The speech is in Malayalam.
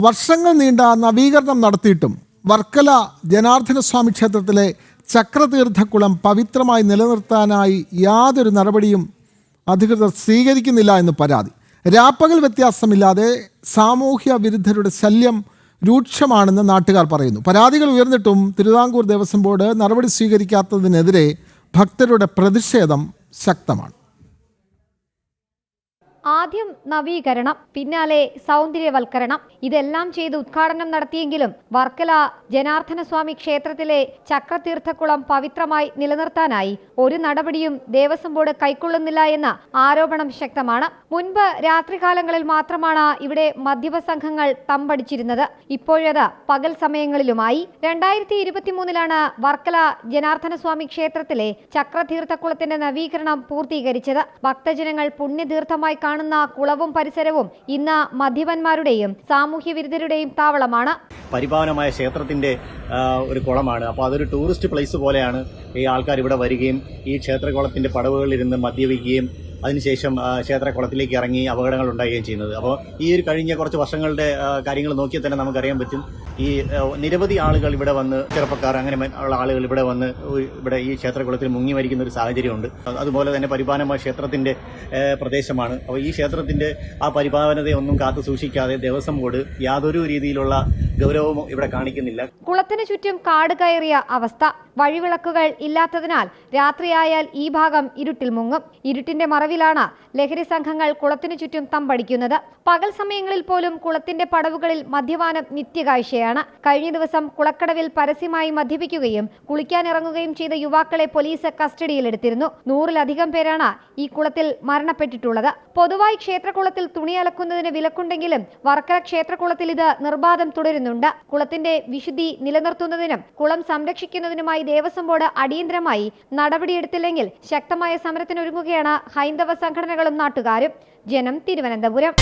വർഷങ്ങൾ നീണ്ട നവീകരണം നടത്തിയിട്ടും വർക്കല ജനാർദ്ദന സ്വാമി ക്ഷേത്രത്തിലെ ചക്രതീർത്ഥക്കുളം പവിത്രമായി നിലനിർത്താനായി യാതൊരു നടപടിയും അധികൃതർ സ്വീകരിക്കുന്നില്ല എന്ന് പരാതി. രാപ്പകൽ വ്യത്യാസമില്ലാതെ സാമൂഹ്യ വിരുദ്ധരുടെ ശല്യം രൂക്ഷമാണെന്ന് നാട്ടുകാർ പറയുന്നു. പരാതികൾ ഉയർന്നിട്ടും തിരുവിതാംകൂർ ദേവസ്വം ബോർഡ് നടപടി സ്വീകരിക്കാത്തതിനെതിരെ ഭക്തരുടെ പ്രതിഷേധം ശക്തമാണ്. ആദ്യം നവീകരണം പിന്നാലെ സൗന്ദര്യവൽക്കരണം. ഇതെല്ലാം ചെയ്ത് ഉദ്ഘാടനം നടത്തിയെങ്കിലും വർക്കല ജനാർദ്ദന സ്വാമി ക്ഷേത്രത്തിലെ ചക്രതീർത്ഥക്കുളം പവിത്രമായി നിലനിർത്താനായി ഒരു നടപടിയും ദേവസ്വം ബോർഡ് കൈക്കൊള്ളുന്നില്ല എന്ന ആരോപണം ശക്തമാണ്. മുൻപ് രാത്രികാലങ്ങളിൽ മാത്രമാണ് ഇവിടെ മദ്യപ സംഘങ്ങൾ തമ്പടിച്ചിരുന്നത്. ഇപ്പോഴത് പകൽ സമയങ്ങളിലുമായി. രണ്ടായിരത്തി ഇരുപത്തിമൂന്നിലാണ് വർക്കല ജനാർദ്ദന സ്വാമി ക്ഷേത്രത്തിലെ ചക്രതീർത്ഥക്കുളത്തിന്റെ നവീകരണം പൂർത്തീകരിച്ചത്. ഭക്തജനങ്ങൾ പുണ്യതീർത്ഥമായി കാണുന്ന കുളവും പരിസരവും ഇന്ന് മധ്യവന്മാരുടെയും സാമൂഹ്യ വിരുദ്ധരുടെയും താവളമാണ്. പരിപാവനമായ ക്ഷേത്രത്തിന്റെ ഒരു കുളമാണ്. അപ്പോൾ അതൊരു ടൂറിസ്റ്റ് പ്ലേസ് പോലെയാണ് ഈ ആൾക്കാർ ഇവിടെ വരികയും ഈ ക്ഷേത്രകുളത്തിന്റെ പടവുകളിലിരുന്ന് മദ്യപിക്കുകയും അതിനുശേഷം ആ, ക്ഷേത്രകുളത്തിലേക്ക് ഇറങ്ങി അപകടങ്ങൾ ഉണ്ടാകുകയും ചെയ്യുന്നത്. അപ്പോൾ ഈ ഒരു കഴിഞ്ഞ കുറച്ച് വർഷങ്ങളുടെ കാര്യങ്ങൾ നോക്കിയാൽ തന്നെ നമുക്കറിയാൻ പറ്റും. ഈ നിരവധി ആളുകൾ ഇവിടെ വന്ന് ചെറുപ്പക്കാർ അങ്ങനെ ഉള്ള ആളുകൾ ഇവിടെ വന്ന് ഇവിടെ ഈ ക്ഷേത്രകുളത്തിൽ മുങ്ങി മരിക്കുന്ന ഒരു സാഹചര്യമുണ്ട്. അതുപോലെ തന്നെ പരിപാലനമായ ക്ഷേത്രത്തിന്റെ പ്രദേശമാണ്. അപ്പോൾ ഈ ക്ഷേത്രത്തിന്റെ ആ പരിപാലനതയൊന്നും കാത്തു സൂക്ഷിക്കാതെ ദേവസ്വം ബോർഡ് യാതൊരു രീതിയിലുള്ള ഗൗരവവും ഇവിടെ കാണിക്കുന്നില്ല. കുളത്തിന് ചുറ്റും കാട് കയറിയ അവസ്ഥ വഴിവിളക്കുകൾ ഇല്ലാത്തതിനാൽ രാത്രിയായാൽ ഈ ഭാഗം ഇരുട്ടിൽ മുങ്ങും. ഇരുട്ടിന്റെ മറവിലാണ് ലഹരി സംഘങ്ങൾ കുളത്തിനു ചുറ്റും തമ്പടിക്കുന്നത്. പകൽ സമയങ്ങളിൽ പോലും കുളത്തിന്റെ പടവുകളിൽ മദ്യപാനം നിത്യകാഴ്ചയാണ്. കഴിഞ്ഞ ദിവസം കുളക്കടവിൽ പരസ്യമായി മദ്യപിക്കുകയും കുളിക്കാനിറങ്ങുകയും ചെയ്ത യുവാക്കളെ പോലീസ് കസ്റ്റഡിയിലെടുത്തിരുന്നു. നൂറിലധികം പേരാണ് ഈ കുളത്തിൽ മരണപ്പെട്ടിട്ടുള്ളത്. പൊതുവായി ക്ഷേത്രകുളത്തിൽ തുണി അലക്കുന്നതിന് വിലക്കുണ്ടെങ്കിലും വർക്കല ക്ഷേത്രകുളത്തിൽ ഇത് നിർബാധം തുടരുന്നുണ്ട്. കുളത്തിന്റെ വിശുദ്ധി നിലനിർത്തുന്നതിനും കുളം സംരക്ഷിക്കുന്നതിനുമായി ദേവസ്വം ബോർഡ് അടിയന്തരമായി നടപടിയെടുത്തില്ലെങ്കിൽ ശക്തമായ സമരത്തിനൊരുങ്ങുകയാണ് ഹൈന്ദവ സംഘടനകളും നാട്ടുകാരും. ജനം തിരുവനന്തപുരം.